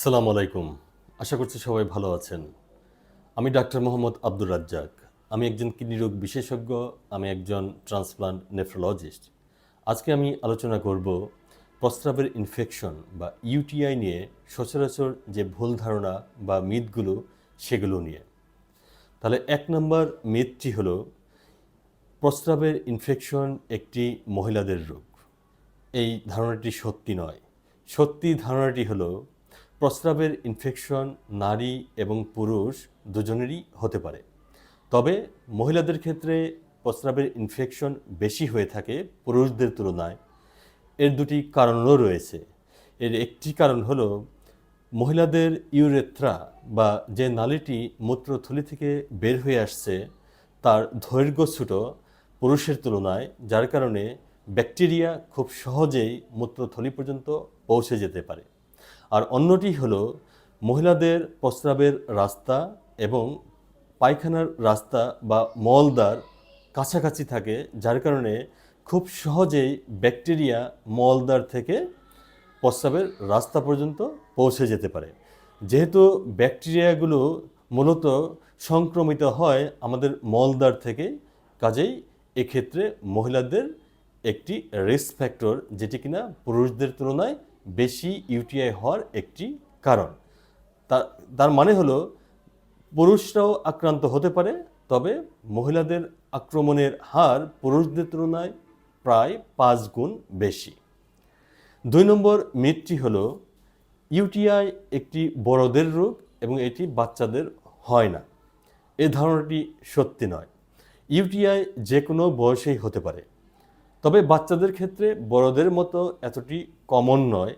সালাম আলাইকুম। আশা করছি সবাই ভালো আছেন। আমি ডাক্তার মোহাম্মদ আব্দুর রাজ্জাক। আমি একজন কিডনি রোগ বিশেষজ্ঞ, আমি একজন ট্রান্সপ্লান্ট নেফ্রোলজিস্ট। আজকে আমি আলোচনা করব প্রস্রাবের ইনফেকশন বা ইউটিআই নিয়ে সচরাচর যে ভুল ধারণা বা মিথগুলো সেগুলো নিয়ে। তাহলে এক নম্বর মিথটি হলো, প্রস্রাবের ইনফেকশন একটি মহিলাদের রোগ। এই ধারণাটি সত্যি নয়। সত্যি ধারণাটি হলো প্রস্রাবের ইনফেকশন নারী এবং পুরুষ দুজনেরই হতে পারে। তবে মহিলাদের ক্ষেত্রে প্রস্রাবের ইনফেকশন বেশি হয়ে থাকে পুরুষদের তুলনায়। এর দুটি কারণও রয়েছে। এর একটি কারণ হলো, মহিলাদের ইউরেথ্রা বা যে নালীটি মূত্রথলি থেকে বের হয়ে আসছে, তার দৈর্ঘ্য ছোট পুরুষের তুলনায়, যার কারণে ব্যাকটেরিয়া খুব সহজেই মূত্রথলি পর্যন্ত পৌঁছে যেতে পারে। আর অন্যটি হলো মহিলাদের প্রস্রাবের রাস্তা এবং পায়খানার রাস্তা বা মলদ্বার কাছাকাছি থাকে, যার কারণে খুব সহজেই ব্যাকটেরিয়া মলদ্বার থেকে প্রস্রাবের রাস্তা পর্যন্ত পৌঁছে যেতে পারে। যেহেতু ব্যাকটেরিয়াগুলো মূলত সংক্রমিত হয় আমাদের মলদ্বার থেকে, কাজেই এক্ষেত্রে মহিলাদের একটি রিস্ক ফ্যাক্টর যেটি কিনা পুরুষদের তুলনায় বেশি ইউটিআই হওয়ার একটি কারণ। তার মানে হলো, পুরুষরাও আক্রান্ত হতে পারে, তবে মহিলাদের আক্রমণের হার পুরুষদের তুলনায় প্রায় পাঁচ গুণ বেশি। দুই নম্বর মিথটি হলো, ইউটিআই একটি বড়দের রোগ এবং এটি বাচ্চাদের হয় না। এ ধারণাটি সত্যি নয়। ইউটিআই যে কোনো বয়সেই হতে পারে। তবে বাচ্চাদের ক্ষেত্রে বড়দের মতো এতটি কমন নয়।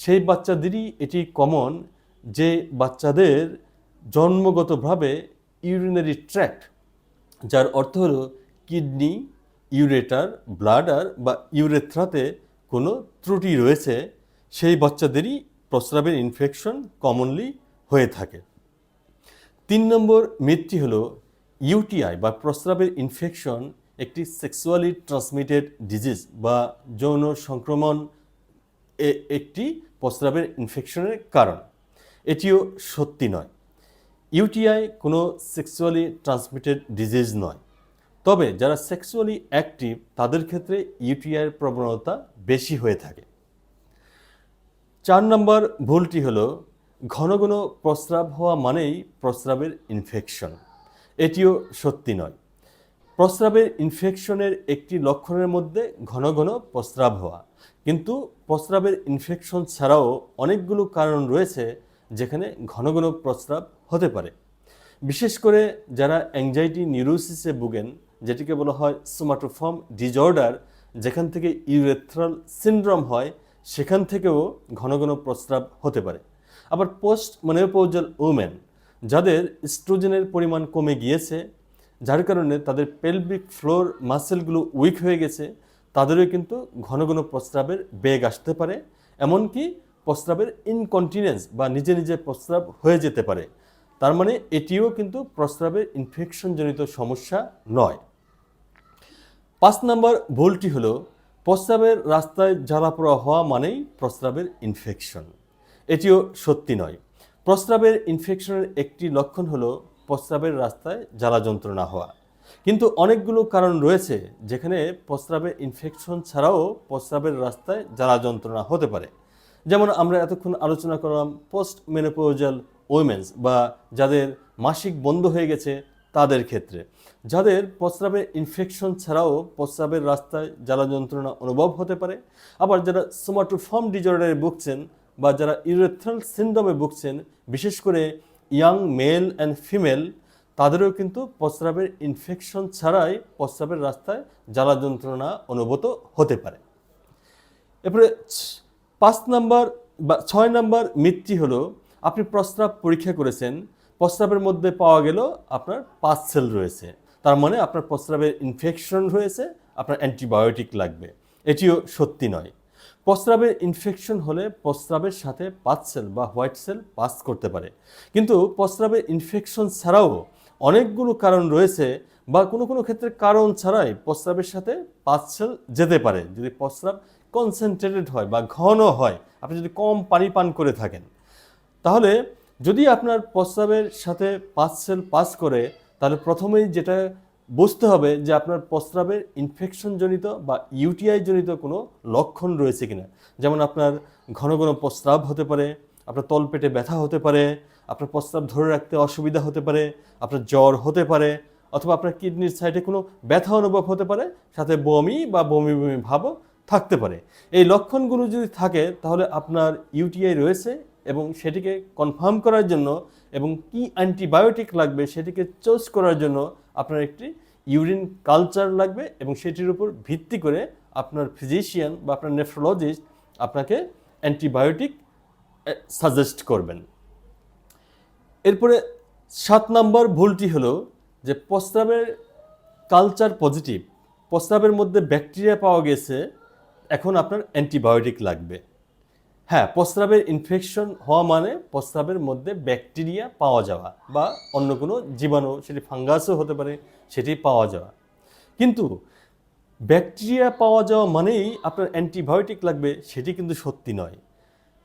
সেই বাচ্চাদেরই এটি কমন যে বাচ্চাদের জন্মগতভাবে ইউরিনারি ট্র্যাক্ট যার অর্থ হলো কিডনি ইউরেটার ব্লাডার বা ইউরেথ্রাতে কোনো ত্রুটি রয়েছে, সেই বাচ্চাদেরই প্রস্রাবের ইনফেকশন কমনলি হয়ে থাকে। তিন নম্বর মিথটি হলো ইউটিআই বা প্রস্রাবের ইনফেকশন একটি সেক্সুয়ালি ট্রান্সমিটেড ডিজিজ বা যৌন সংক্রমণ একটি প্রস্রাবের ইনফেকশনের কারণ। এটিও সত্যি নয়। ইউটিআই কোনো সেক্সুয়ালি ট্রান্সমিটেড ডিজিজ নয়। তবে যারা সেক্সুয়ালি অ্যাক্টিভ তাদের ক্ষেত্রে ইউটিআইয়ের প্রবণতা বেশি হয়ে থাকে। চার নম্বর ভুলটি হলো, ঘন ঘন প্রস্রাব হওয়া মানেই প্রস্রাবের ইনফেকশন এটিও সত্যি নয়। প্রস্রাবের ইনফেকশনের একটি লক্ষণের মধ্যে ঘন ঘন প্রস্রাব হওয়া। কিন্তু প্রস্রাবের ইনফেকশন ছাড়াও অনেকগুলো কারণ রয়েছে যেখানে ঘন ঘন প্রস্রাব হতে পারে। বিশেষ করে যারা অ্যাংজাইটি নিউরোসিসে ভুগেন, যেটিকে বলা হয় সোমাটোফর্ম ডিজঅর্ডার যেখান থেকে ইউরেথ্রাল সিনড্রোম হয়, সেখান থেকেও ঘন ঘন প্রস্রাব হতে পারে। আবার পোস্ট মেনোপৌজাল উমেন যাদের স্ট্রোজেনের পরিমাণ কমে গিয়েছে যার কারণে তাদের পেলভিক ফ্লোর মাসেলগুলো উইক হয়ে গেছে, তাদেরও কিন্তু ঘন ঘন প্রস্রাবের বেগ আসতে পারে, এমনকি প্রস্রাবের ইনকন্টিনেন্স বা নিজে নিজে প্রস্রাব হয়ে যেতে পারে। তার মানে এটিও কিন্তু প্রস্রাবের ইনফেকশনজনিত সমস্যা নয়। পাঁচ নম্বর ভুলটি হলো, প্রস্রাবের রাস্তায় জ্বালাপোড়া হওয়া মানেই প্রস্রাবের ইনফেকশন এটিও সত্যি নয়। প্রস্রাবের ইনফেকশনের একটি লক্ষণ হলো প্রস্রাবের রাস্তায় জ্বালা যন্ত্রণা হওয়া। কিন্তু অনেকগুলো কারণ রয়েছে যেখানে প্রস্রাবের ইনফেকশন ছাড়াও প্রস্রাবের রাস্তায় জ্বালা যন্ত্রণা হতে পারে। যেমন আমরা এতক্ষণ আলোচনা করলাম পোস্ট মেনোপোজাল উইমেন্স বা যাদের মাসিক বন্ধ হয়ে গেছে তাদের ক্ষেত্রে। যাদের প্রস্রাবের ইনফেকশন ছাড়াও প্রস্রাবের রাস্তায় জ্বালা যন্ত্রণা অনুভব হতে পারে। আবার যারা সোমাটোফর্ম ডিজর্ডারে ভুগছেন বা যারা ইউরেথ্রাল সিন্ড্রোমে ভুগছেন, বিশেষ করে ইয়াং মেল অ্যান্ড ফিমেল তাদেরও কিন্তু প্রস্রাবের ইনফেকশন ছাড়াই প্রস্রাবের রাস্তায় জ্বালা যন্ত্রণা অনুভূত হতে পারে। এরপরে পাঁচ নাম্বার বা ছয় নাম্বার মিথটি হলো, আপনি প্রস্রাব পরীক্ষা করেছেন, প্রস্রাবের মধ্যে পাওয়া গেল আপনার পাঁচ সেল রয়েছে। তার মানে আপনার প্রস্রাবের ইনফেকশন রয়েছে, আপনার অ্যান্টিবায়োটিক লাগবে। এটিও সত্যি নয়। প্রস্রাবের ইনফেকশন হলে প্রস্রাবের সাথে পাঁচ সেল বা হোয়াইট সেল পাস করতে পারে। কিন্তু প্রস্রাবের ইনফেকশন ছাড়াও অনেকগুলো কারণ রয়েছে বা কোনো কোনো ক্ষেত্রে কারণ ছাড়াই প্রস্রাবের সাথে পাঁচ সেল যেতে পারে। যদি প্রস্রাব কনসেন্ট্রেটেড হয় বা ঘন হয়, আপনি যদি কম পানি পান করে থাকেন, তাহলে যদি আপনার প্রস্রাবের সাথে পাঁচ সেল পাস করে, তাহলে প্রথমেই যেটা বুঝতে হবে যে আপনার প্রস্রাবের ইনফেকশন জনিত বা ইউটিআই জনিত কোনো লক্ষণ রয়েছে কিনা। যেমন আপনার ঘন ঘন প্রস্রাব হতে পারে, আপনার তলপেটে ব্যথা হতে পারে, আপনার প্রস্রাব ধরে রাখতে অসুবিধা হতে পারে, আপনার জ্বর হতে পারে, অথবা আপনার কিডনির সাইডে কোনো ব্যথা অনুভব হতে পারে, সাথে বমি বা বমি বমি ভাবও থাকতে পারে। এই লক্ষণগুলো যদি থাকে, তাহলে আপনার ইউটিআই রয়েছে এবং সেটিকে কনফার্ম করার জন্য এবং কি অ্যান্টিবায়োটিক লাগবে সেটিকে চুজ করার জন্য আপনার একটি ইউরিন কালচার লাগবে এবং সেটির উপর ভিত্তি করে আপনার ফিজিশিয়ান বা আপনার নেফ্রোলজিস্ট আপনাকে অ্যান্টিবায়োটিক সাজেস্ট করবেন। এরপরে সাত নম্বর ভুলটি হলো যে প্রস্রাবের কালচার পজিটিভ প্রস্রাবের মধ্যে ব্যাকটেরিয়া পাওয়া গেছে, এখন আপনার অ্যান্টিবায়োটিক লাগবে। হ্যাঁ প্রস্রাবের ইনফেকশন হওয়া মানে প্রস্রাবের মধ্যে ব্যাকটেরিয়া পাওয়া যাওয়া বা অন্য কোনো জীবাণু, সেটি ফাঙ্গাসও হতে পারে, সেটি পাওয়া যাওয়া। কিন্তু ব্যাকটেরিয়া পাওয়া যাওয়া মানেই আপনার অ্যান্টিবায়োটিক লাগবে, সেটি কিন্তু সত্যি নয়।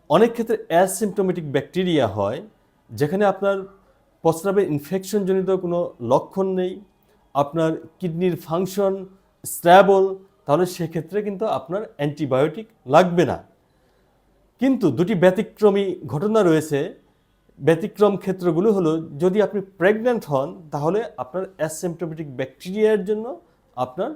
অনেক ক্ষেত্রে অ্যাসিমটোমেটিক ব্যাকটেরিয়া হয়, যেখানে আপনার প্রস্রাবের ইনফেকশনজনিত কোনো লক্ষণ নেই, আপনার কিডনির ফাংশন স্ট্যাবল তাহলে সেক্ষেত্রে কিন্তু আপনার অ্যান্টিবায়োটিক লাগবে না। কিন্তু দুটি ব্যতিক্রমী ঘটনা রয়েছে। ব্যতিক্রম ক্ষেত্রগুলো হলো, যদি আপনি প্রেগন্যান্ট হন, তাহলে আপনার অ্যাসিমটোমেটিক ব্যাকটেরিয়ার জন্য আপনার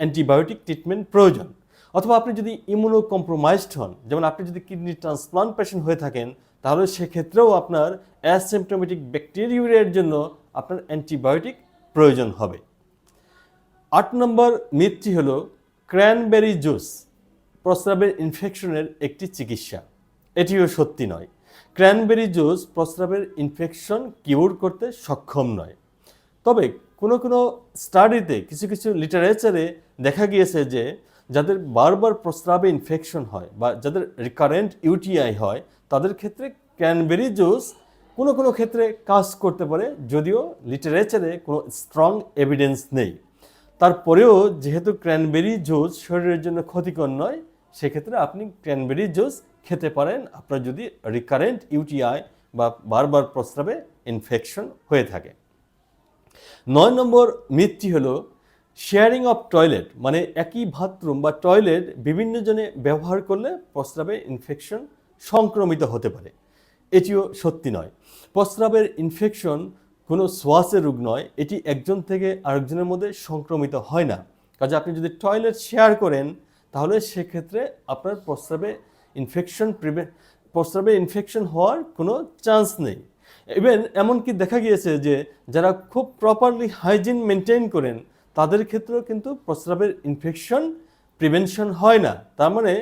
অ্যান্টিবায়োটিক ট্রিটমেন্ট প্রয়োজন। অথবা আপনি যদি ইমিউনো কম্প্রোমাইজড হন, যেমন আপনি যদি কিডনি ট্রান্সপ্লান্ট পেশেন্ট হয়ে থাকেন, তাহলে সেক্ষেত্রেও আপনার অ্যাসিমটোমেটিক ব্যাকটেরিয়ার জন্য আপনার অ্যান্টিবায়োটিক প্রয়োজন হবে। আট নম্বর মিথটি হলো ক্র্যানবেরি জুস প্রস্রাবের ইনফেকশনের একটি চিকিৎসা। এটিও সত্যি নয়। ক্র্যানবেরি জুস প্রস্রাবের ইনফেকশন কিউর করতে সক্ষম নয়। তবে কোনো কোনো স্টাডিতে কিছু কিছু লিটারেচারে দেখা গিয়েছে যে, যাদের বারবার প্রস্রাবে ইনফেকশন হয় বা যাদের রিকারেন্ট ইউটিআই হয়, তাদের ক্ষেত্রে ক্র্যানবেরি জুস কোনো কোনো ক্ষেত্রে কাজ করতে পারে, যদিও লিটারেচারে কোনো স্ট্রং এভিডেন্স নেই। তারপরেও যেহেতু ক্র্যানবেরি জুস শরীরের জন্য ক্ষতিকর নয় সেক্ষেত্রে আপনি ক্র্যানবেরি জুস খেতে পারেন। আপনার যদি রিকারেন্ট ইউটিআই বা বারবার প্রস্রাবে ইনফেকশন হয়ে থাকে। নয় নম্বর মিথটি হলো শেয়ারিং অফ টয়লেট মানে একই বাথরুম বা টয়লেট বিভিন্ন জনে ব্যবহার করলে প্রস্রাবে ইনফেকশন সংক্রমিত হতে পারে। এটিও সত্যি নয়। প্রস্রাবের ইনফেকশন কোনো শ্বাসের রোগ নয়, এটি একজন থেকে আরেকজনের মধ্যে সংক্রমিত হয় না। কাজে আপনি যদি টয়লেট শেয়ার করেন তাহলে সেক্ষেত্রে আপনার প্রস্রাবে ইনফেকশন প্রিভেন্ট প্রস্রাবে ইনফেকশন হওয়ার কোনো চান্স নেই। ইভেন এমনকি দেখা গিয়েছে যে যারা খুব প্রপারলি হাইজিন মেনটেন করেন, তাদের ক্ষেত্রেও কিন্তু প্রস্রাবের ইনফেকশন প্রিভেনশন হয় না। তার মানে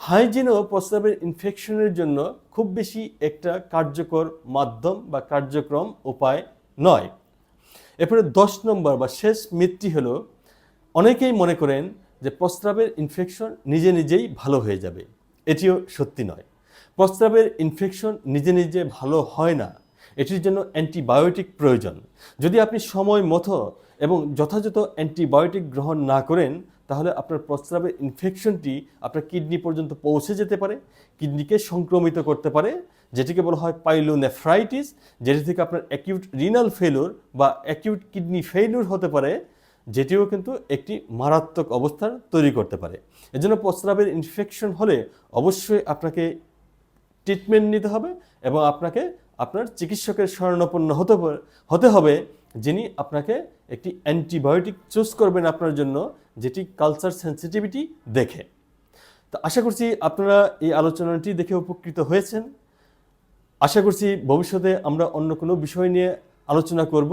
হাইজিনও প্রস্রাবের ইনফেকশনের জন্য খুব বেশি একটা কার্যকর মাধ্যম বা কার্যক্রম উপায় নয়। এরপরে দশ নম্বর বা শেষ মিথটি হলো, অনেকেই মনে করেন যে প্রস্রাবের ইনফেকশন নিজে নিজেই ভালো হয়ে যাবে। এটিও সত্যি নয়। প্রস্রাবের ইনফেকশন নিজে নিজে ভালো হয় না। এটির জন্য অ্যান্টিবায়োটিক প্রয়োজন। যদি আপনি সময় মতো এবং যথাযথ অ্যান্টিবায়োটিক গ্রহণ না করেন, তাহলে আপনার প্রস্রাবের ইনফেকশনটি আপনার কিডনি পর্যন্ত পৌঁছে যেতে পারে, কিডনিকে সংক্রমিত করতে পারে, যেটিকে বলা হয় পাইলোনেফ্রাইটিস যেটি থেকে আপনার অ্যাকিউট রিনাল ফেলুর বা অ্যাকিউট কিডনি ফেলুর হতে পারে যেটিও কিন্তু একটি মারাত্মক অবস্থার তৈরি করতে পারে। এজন্য প্রস্রাবের ইনফেকশন হলে অবশ্যই আপনাকে ট্রিটমেন্ট নিতে হবে এবং আপনাকে আপনার চিকিৎসকের শরণাপন্ন হতে হতে হবে যিনি আপনাকে একটি অ্যান্টিবায়োটিক চুজ করবেন আপনার জন্য, যেটি কালচার সেন্সিটিভিটি দেখে। তো আশা করছি আপনারা এই আলোচনাটি দেখে উপকৃত হয়েছেন। আশা করছি ভবিষ্যতে আমরা অন্য কোনো বিষয় নিয়ে আলোচনা করব।